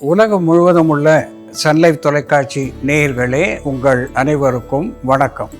உலகம் முழுவதும் உள்ள சன்லைஃப் தொலைக்காட்சி நேயர்களே உங்கள் அனைவருக்கும் வணக்கம்.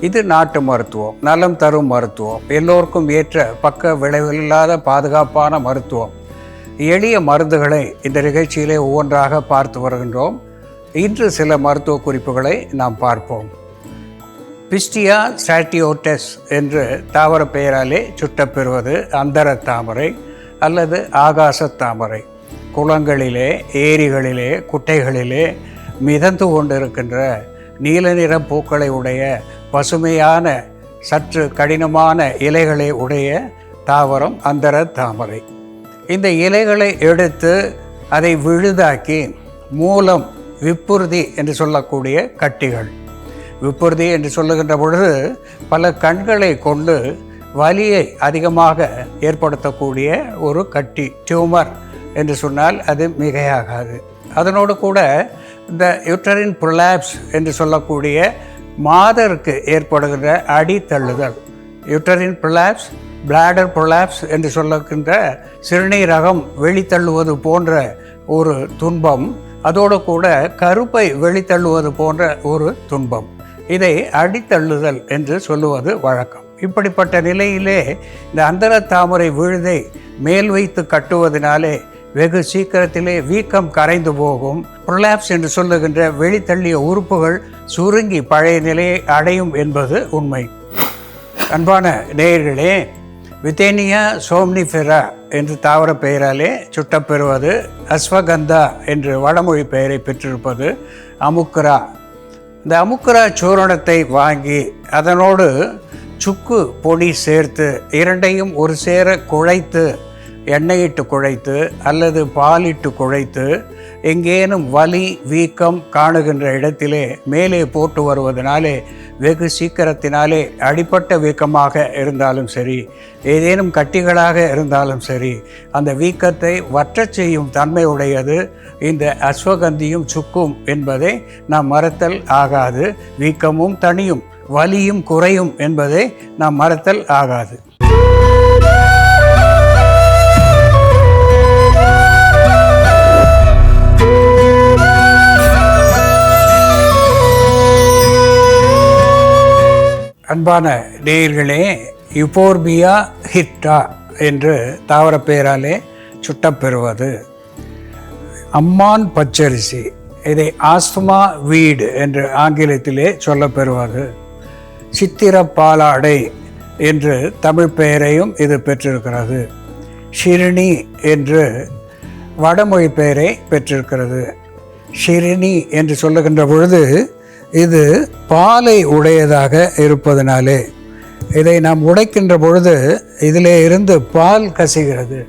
இது நாட்டு மருத்துவம் நலம் தரும் மருத்துவம் எல்லோருக்கும் ஏற்ற பக்க விளைவில்லாத பாதுகாப்பான மருத்துவம். எளிய மருந்துகளை இந்த நிகழ்ச்சியிலே ஒவ்வொன்றாக பார்த்து வருகின்றோம். இன்று சில மருத்துவ குறிப்புகளை நாம் பார்ப்போம். பிஸ்டியா ஸ்டாட்டியோட்டஸ் என்று தாவர பெயராலே சுட்டப்பெறுவது அந்தர தாமரை அல்லது ஆகாச தாமரை. குளங்களிலே ஏரிகளிலே குட்டைகளிலே மிதந்து கொண்டிருக்கின்ற நீல நிற பூக்களை உடைய பசுமையான சற்று கடினமான இலைகளை உடைய தாவரம் அந்தர தாமரை. இந்த இலைகளை எடுத்து அதை விழுதாக்கி மூலம் விப்புறுதி என்று சொல்லக்கூடிய கட்டிகள். விப்புறுதி என்று சொல்லுகின்ற பொழுது பல கண்களை கொண்டு வலியை அதிகமாக ஏற்படுத்தக்கூடிய ஒரு கட்டி டியூமர் என்று சொன்னால் அது மிகையாகாது. அதனோடு கூட இந்த யூட்டரின் ப்ரொலாப்ஸ் என்று சொல்லக்கூடிய மாதருக்கு ஏற்படுகின்ற அடித்தள்ளுதல். யூட்டரின் ப்ரொலாப்ஸ் பிளாடர் ப்ரொலாப்ஸ் என்று சொல்லக்கின்ற சிறுநீரகம் வெளித்தள்ளுவது போன்ற ஒரு துன்பம் அதோடு கூட கருப்பை வெளித்தள்ளுவது போன்ற ஒரு துன்பம். இதை அடித்தள்ளுதல் என்று சொல்லுவது வழக்கம். இப்படிப்பட்ட நிலையிலே இந்த அந்தர தாமரை விழுதை மேல் வைத்து கட்டுவதனாலே வெகு சீக்கிரத்திலே வீக்கம் கரைந்து போகும். ப்ரொலாப்ஸ் என்று சொல்லுகின்ற வெளித்தள்ளிய உறுப்புகள் சுருங்கி பழைய நிலையை அடையும் என்பது உண்மை. அன்பான நேயர்களே வித்தேனியா சோம்னிஃபெரா என்று தாவர பெயராலே சுட்டப்பெறுவது அஸ்வகந்தா என்று வடமொழி பெயரை பெற்றிருப்பது அமுக்குரா இந்த அமுக்குரா சூரணத்தை வாங்கி அதனோடு சுக்கு பொடி சேர்த்து இரண்டையும் ஒரு சேர குழைத்து எண்ணெயிட்டு குழைத்து அல்லது பாலிட்டு குழைத்து எங்கேனும் வலி வீக்கம் காணுகின்ற இடத்திலே மேலே போட்டு வருவதனாலே வெகு சீக்கிரத்தினாலே அடிப்பட்ட வீக்கமாக இருந்தாலும் சரி ஏதேனும் கட்டிகளாக இருந்தாலும் சரி அந்த வீக்கத்தை வற்றச் செய்யும் தன்மை உடையது இந்த அஸ்வகந்தியும் சுக்கும் என்பதை நாம் மறத்தல் ஆகாது. வீக்கமும் தனியும் வலியும் குறையும் என்பதை நாம் மறத்தல் ஆகாது. அன்பான நேயர்களே யுபோர்பியா ஹிட்டா என்று தாவர பெயராலே சுட்டப்பெறுவது. அம்மான் பச்சரிசி இதை ஆஸ்துமா வீடு என்று ஆங்கிலத்திலே சொல்லப்பெறுவது. சித்திர பாலாடை என்று தமிழ் பெயரையும் இது பெற்றிருக்கிறது. ஷிரிணி என்று வடமொழி பெயரை பெற்றிருக்கிறது. ஷிரினி என்று சொல்லுகின்ற பொழுது இது பாலை உடையதாக இருப்பதனாலே. இதை நாம் உடைக்கின்ற பொழுது இதிலே இருந்து பால் கசிகிறது.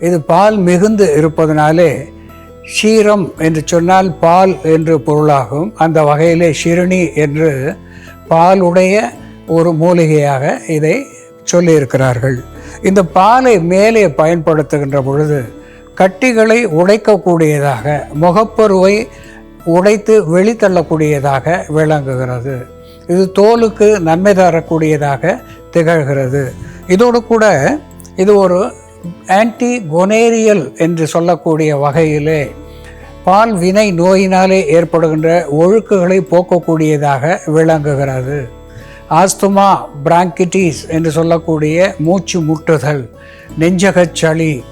இது பால் மிகுந்து இருப்பதனாலே ஷீரம் என்று சொன்னால் பால் என்று பொருளாகும். அந்த வகையிலே ஷிரணி என்று பால் உடைய ஒரு மூலிகையாக இதை சொல்லியிருக்கிறார்கள். இந்த பாலை மேலே பயன்படுத்துகின்ற பொழுது கட்டிகளை உடைக்கக்கூடியதாக முகப்பருவை உடைத்து வெளித்தள்ளக்கூடியதாக விளங்குகிறது. இது தோலுக்கு நன்மை தரக்கூடியதாக திகழ்கிறது. இதோடு கூட இது ஒரு ஆன்டி கொனேரியல் என்று சொல்லக்கூடிய வகையிலே பால் வினை நோயினாலே ஏற்படுகின்ற ஒழுக்குகளை போக்கக்கூடியதாக விளங்குகிறது. ஆஸ்துமா பிராங்கிட்டிஸ் என்று சொல்லக்கூடிய மூச்சு முட்டுதல் நெஞ்சகச்சளி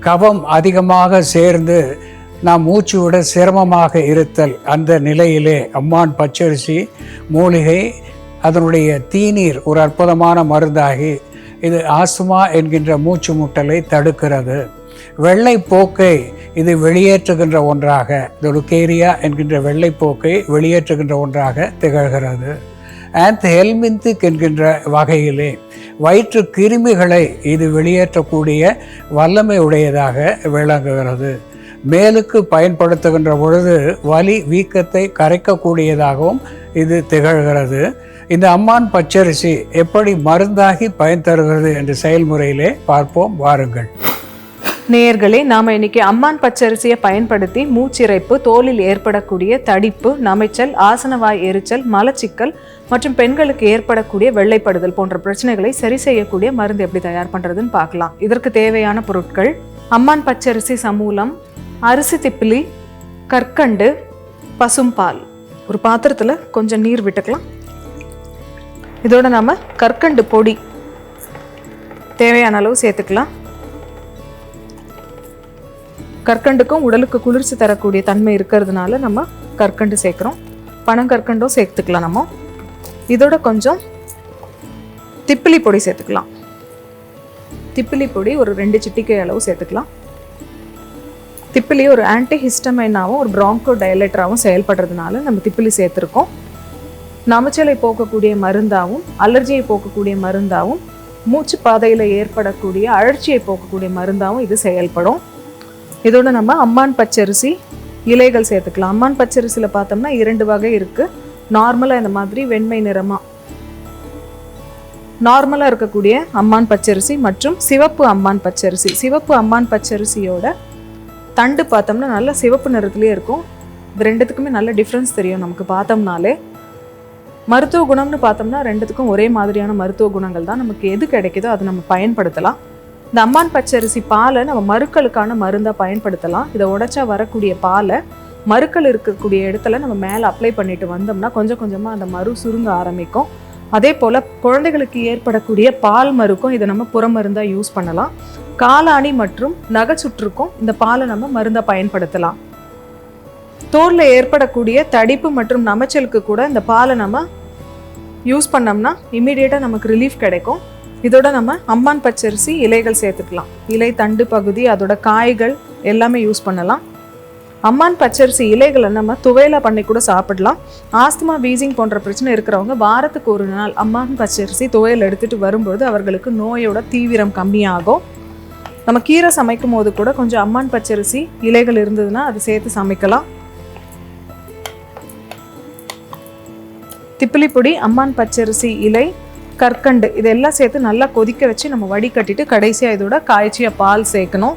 கவம் அதிகமாக சேர்ந்து நாம் மூச்சு விட சிரமமாக இருத்தல். அந்த நிலையிலே அம்மான் பச்சரிசி மூலிகை அதனுடைய தீநீர் ஒரு அற்புதமான மருந்தாகி இது ஆஸ்துமா என்கின்ற மூச்சு முட்டலை தடுக்கிறது. வெள்ளைப்போக்கை இது வெளியேற்றுகின்ற ஒன்றாக இந்த லுக்கேரியா என்கின்ற வெள்ளைப்போக்கை வெளியேற்றுகின்ற ஒன்றாக திகழ்கிறது. ஆந்த் ஹெல்மிந்திக் என்கின்ற வகையிலே வயிற்று கிருமிகளை இது வெளியேற்றக்கூடிய வல்லமை உடையதாக விளங்குகிறது. மேலுக்கு பயன்படுத்துகின்ற பொழுது வலி வீக்கத்தை கரைக்கக்கூடியதாகவும் இது திகழ்கிறது. இந்த அம்மான் பச்சரிசி எப்படி மருந்தாகி பயன் தருகிறது என்ற செயல்முறையிலே பார்ப்போம் வாருங்கள். நேர்களே நாம் இன்னைக்கு அம்மான் பச்சரிசியை பயன்படுத்தி மூச்சிறைப்பு தோலில் ஏற்படக்கூடிய தடிப்பு நமைச்சல் ஆசனவாய் எரிச்சல் மலச்சிக்கல் மற்றும் பெண்களுக்கு ஏற்படக்கூடிய வெள்ளைப்படுதல் போன்ற பிரச்சனைகளை சரி செய்யக்கூடிய மருந்து எப்படி தயார் பண்ணுறதுன்னு பார்க்கலாம். இதற்கு தேவையான பொருட்கள் அம்மான் பச்சரிசி சமூலம் அரிசி திப்பிலி கற்கண்டு பசும்பால். ஒரு பாத்திரத்தில் கொஞ்சம் நீர் விட்டுக்கலாம். இதோட நம்ம கற்கண்டு பொடி தேவையான அளவு சேர்த்துக்கலாம். கற்கண்டுக்கும் உடலுக்கு குளிர்ச்சி தரக்கூடிய தன்மை இருக்கிறதுனால நம்ம கற்கண்டு சேர்க்குறோம். பனங்கற்கண்டும் சேர்த்துக்கலாம் நம்ம. இதோட கொஞ்சம் திப்பிலி பொடி சேர்த்துக்கலாம். திப்பிலி பொடி ஒரு ரெண்டு சிட்டிக்கை அளவு சேர்த்துக்கலாம். திப்பிலி ஒரு ஆன்டிஹிஸ்டமைனாகவும் ஒரு ப்ராங்கோ டயலேட்டராகவும் செயல்படுறதுனால நம்ம திப்பிலி சேர்த்துருக்கோம். நமச்சலை போக்கக்கூடிய மருந்தாகவும் அலர்ஜியை போக்கக்கூடிய மருந்தாகவும் மூச்சு பாதையில் ஏற்படக்கூடிய அழற்சியை போக்கக்கூடிய மருந்தாகவும் இது செயல்படும். இதோட நம்ம அம்மான் பச்சரிசி இலைகள் சேர்த்துக்கலாம். அம்மான் பச்சரிசியில் பார்த்தோம்னா இரண்டு வகை இருக்குது நார்மலாக இந்த மாதிரி வெண்மை நிறமாக நார்மலாக இருக்கக்கூடிய அம்மான் பச்சரிசி மற்றும் சிவப்பு அம்மான் பச்சரிசி. சிவப்பு அம்மான் பச்சரிசியோட தண்டு பார்த்தோம்னா நல்ல சிவப்பு நிறத்துலேயே இருக்கும். இது ரெண்டுத்துக்குமே நல்ல டிஃப்ரென்ஸ் தெரியும் நமக்கு பார்த்தோம்னாலே. மருத்துவ குணம்னு பார்த்தோம்னா ரெண்டுத்துக்கும் ஒரே மாதிரியான மருத்துவ குணங்கள் தான் நமக்கு எது கிடைக்குதோ அதை நம்ம பயன்படுத்தலாம். இந்த அம்மான் பச்சரிசி பாலை நம்ம மருக்களுக்கான மருந்தாக பயன்படுத்தலாம். இதை உடச்சா வரக்கூடிய பாலை மருக்கள் இருக்கக்கூடிய இடத்துல நம்ம மேலே அப்ளை பண்ணிட்டு வந்தோம்னா கொஞ்சம் கொஞ்சமாக அந்த மறு சுருங்க ஆரம்பிக்கும். அதே போல் குழந்தைகளுக்கு ஏற்படக்கூடிய பால் மருக்கும் இதை நம்ம புற மருந்தாக யூஸ் பண்ணலாம். காலாணி மற்றும் நகைச்சுற்றுக்கும் இந்த பாலை நம்ம மருந்தாக பயன்படுத்தலாம். தோலில் ஏற்படக்கூடிய தடிப்பு மற்றும் நமைச்சலுக்கு கூட இந்த பாலை நம்ம யூஸ் பண்ணோம்னா இமீடியட்டாக நமக்கு ரிலீஃப் கிடைக்கும். இதோட நம்ம அம்மான் பச்சரிசி இலைகள் சேர்த்துக்கலாம். இலை தண்டு பகுதி அதோட காய்கள் எல்லாமே யூஸ் பண்ணலாம். அம்மான் பச்சரிசி இலைகளை நம்ம துவையலாக பண்ணி கூட சாப்பிடலாம். ஆஸ்துமா வீசிங் போன்ற பிரச்சனை இருக்கிறவங்க வாரத்துக்கு ஒரு நாள் அம்மான் பச்சரிசி துவையல் எடுத்துட்டு வரும்பொழுது அவர்களுக்கு நோயோட தீவிரம் கம்மியாகும். நம்ம கீரை சமைக்கும் போது கூட கொஞ்சம் அம்மான் பச்சரிசி இலைகள் இருந்ததுன்னா அது சேர்த்து சமைக்கலாம். திப்பிலி பொடி அம்மான் பச்சரிசி இலை கற்கண்டு இதெல்லாம் சேர்த்து நல்லா கொதிக்க வச்சு நம்ம வடிகட்டிட்டு கடைசியாக இதோட காய்ச்சிய பால் சேர்க்கணும்.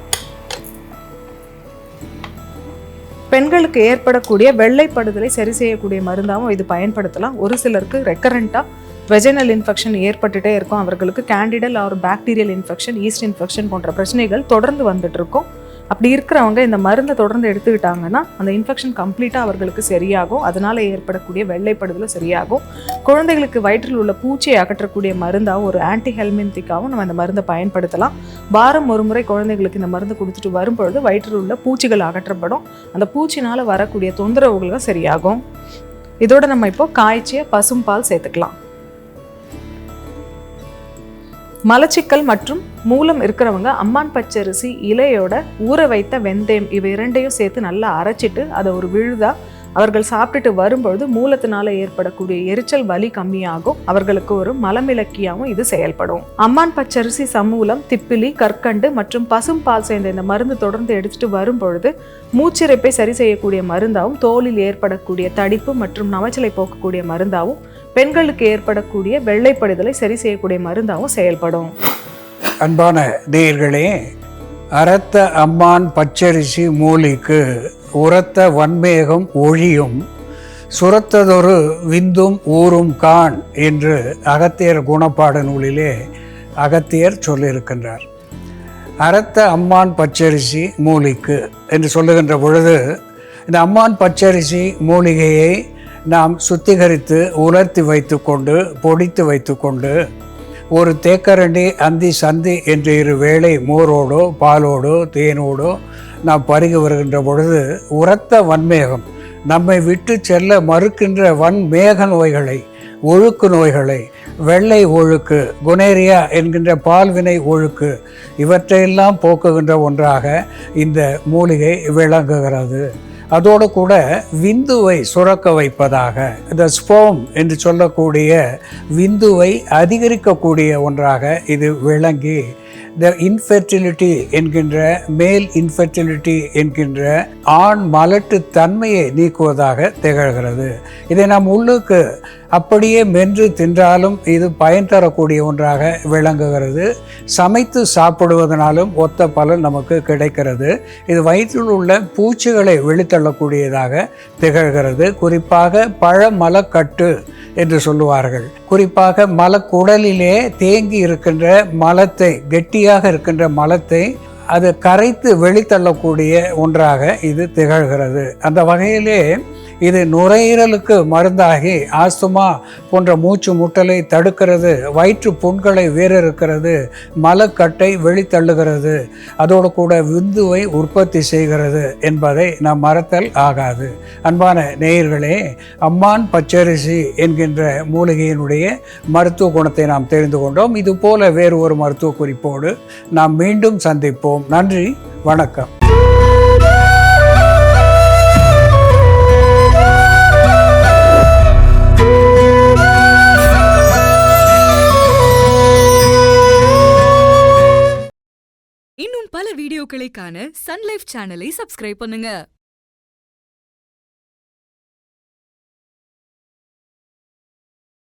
பெண்களுக்கு ஏற்படக்கூடிய வெள்ளைப்படுதலை சரி செய்யக்கூடிய மருந்தாகவும் இது பயன்படுத்தலாம். ஒரு சிலருக்கு ரெக்கரண்ட்டாக வெஜைனல் இன்ஃபெக்ஷன் ஏற்பட்டுட்டே இருக்கும். அவர்களுக்கு candidal or bacterial infection yeast infection போன்ற பிரச்சனைகள் தொடர்ந்து வந்துட்டு இருக்கும். அப்படி இருக்கிறவங்க இந்த மருந்தை தொடர்ந்து எடுத்துக்கிட்டாங்கன்னா அந்த இன்ஃபெக்ஷன் கம்ப்ளீட்டாக அவர்களுக்கு சரியாகும். அதனால் ஏற்படக்கூடிய வெள்ளைப்படுதலும் சரியாகும். குழந்தைகளுக்கு வயிற்றில் உள்ள பூச்சியை அகற்றக்கூடிய மருந்தாகவும் ஒரு ஆன்டி ஹெல்மெந்திக்காகவும் நம்ம இந்த மருந்தை பயன்படுத்தலாம். வாரம் ஒரு முறை குழந்தைகளுக்கு இந்த மருந்து கொடுத்துட்டு வரும்பொழுது வயிற்றில் உள்ள பூச்சிகள் அகற்றப்படும். அந்த பூச்சினால் வரக்கூடிய தொந்தரவுகளும் சரியாகும். இதோட நம்ம இப்போ காய்ச்சிய பசும்பால் சேர்த்துக்கலாம். மலச்சிக்கல் மற்றும் மூலம் இருக்கிறவங்க அம்மான் பச்சரிசி இலையோட ஊற வைத்த வெந்தயம் இவை இரண்டையும் சேர்த்து நல்லா அரைச்சிட்டு அதை ஒரு விழுதா அவர்கள் சாப்பிட்டுட்டு வரும்பொழுது மூலத்தினால ஏற்படக்கூடிய எரிச்சல் வலி கம்மியாகும். அவர்களுக்கு ஒரு மலமிளக்கியாகவும் இது செயல்படும். அம்மான் பச்சரிசி சமூலம் திப்பிலி கற்கண்டு மற்றும் பசும் பால் சேர்ந்த இந்த மருந்து தொடர்ந்து எடுத்துட்டு வரும்பொழுது மூச்சிறைப்பை சரி செய்யக்கூடிய மருந்தாகவும் தோலில் ஏற்படக்கூடிய தடிப்பு மற்றும் நவச்சலை போக்கக்கூடிய மருந்தாகவும் பெண்களுக்கு ஏற்படக்கூடிய வெள்ளைப்படுதலை சரி செய்யக்கூடிய மருந்தாகவும் செயல்படும். அன்பான நேயர்களே அரத்த அம்மான் பச்சரிசி மூலிக்கு உரத்த வன்மேகம் ஒழியும் சுரத்ததொரு விந்தும் ஊரும் கான் என்று அகத்தியர் குணப்பாட நூலிலே அகத்தியர் சொல்லியிருக்கின்றார். அரத்த அம்மான் பச்சரிசி மூலிக்கு என்று சொல்லுகின்ற பொழுது இந்த அம்மான் பச்சரிசி மூலிகையை நாம் சுத்திகரித்து உலர்த்தி வைத்துக்கொண்டு பொடித்து வைத்துக்கொண்டு ஒரு தேக்கரண்டி அந்தி சந்தி என்று இரு வேளை மோரோடோ பாலோடோ தேனோடோ நாம் பருகி வருகின்ற பொழுது உரத்த வன்மேகம் நம்மை விட்டு செல்ல மறுக்கின்ற வன்மேக நோய்களை ஒழுக்கு நோய்களை வெள்ளை ஒழுக்கு குனேரியா என்கின்ற பால்வினை ஒழுக்கு இவற்றையெல்லாம் போக்குகின்ற ஒன்றாக இந்த மூலிகை விளங்குகிறது. அதோடு கூட விந்துவை சுரக்க வைப்பதாக இந்த ஸ்போம் என்று சொல்லக்கூடிய விந்துவை அதிகரிக்கக்கூடிய ஒன்றாக இது விளங்கி த இன்ஃபெர்டிலிட்டி என்கின்ற மேல் இன்ஃபெர்டிலிட்டி என்கின்ற ஆண் மலட்டு தன்மையை நீக்குவதாக திகழ்கிறது. இதை நாம் உள்ளுக்கு அப்படியே மென்று தின்றாலும் இது பயன் தரக்கூடிய ஒன்றாக விளங்குகிறது. சமைத்து சாப்பிடுவதனாலும் ஒத்த பலன் நமக்கு கிடைக்கிறது. இது வயிற்றில் உள்ள பூச்சிகளை வெளித்தள்ளக்கூடியதாக திகழ்கிறது. குறிப்பாக பழமலக்கட்டு என்று சொல்லுவார்கள். குறிப்பாக மலக்குடலிலே தேங்கி இருக்கின்ற மலத்தை கெட்டியாக இருக்கின்ற மலத்தை அது கரைத்து வெளித்தள்ளக்கூடிய ஒன்றாக இது திகழ்கிறது. அந்த வகையிலே இது நுரையீரலுக்கு மருந்தாகி ஆஸ்துமா போன்ற மூச்சு முட்டலை தடுக்கிறது. வயிற்று புண்களை வேறறுக்கிறது மலக்கட்டை வெளித்தள்ளுகிறது. அதோடு கூட விந்துவை உற்பத்தி செய்கிறது என்பதை நாம் மறத்தல் ஆகாது. அன்பான நேயர்களே அம்மான் பச்சரிசி என்கின்ற மூலிகையினுடைய மருத்துவ குணத்தை நாம் தெரிந்து கொண்டோம். இது போல வேறு ஒரு மருத்துவ குறிப்போடு நாம் மீண்டும் சந்திப்போம். நன்றி வணக்கம். இன்னும் காண சன்லைஃப் சேனலை சப்ஸ்கிரைப் பண்ணுங்க.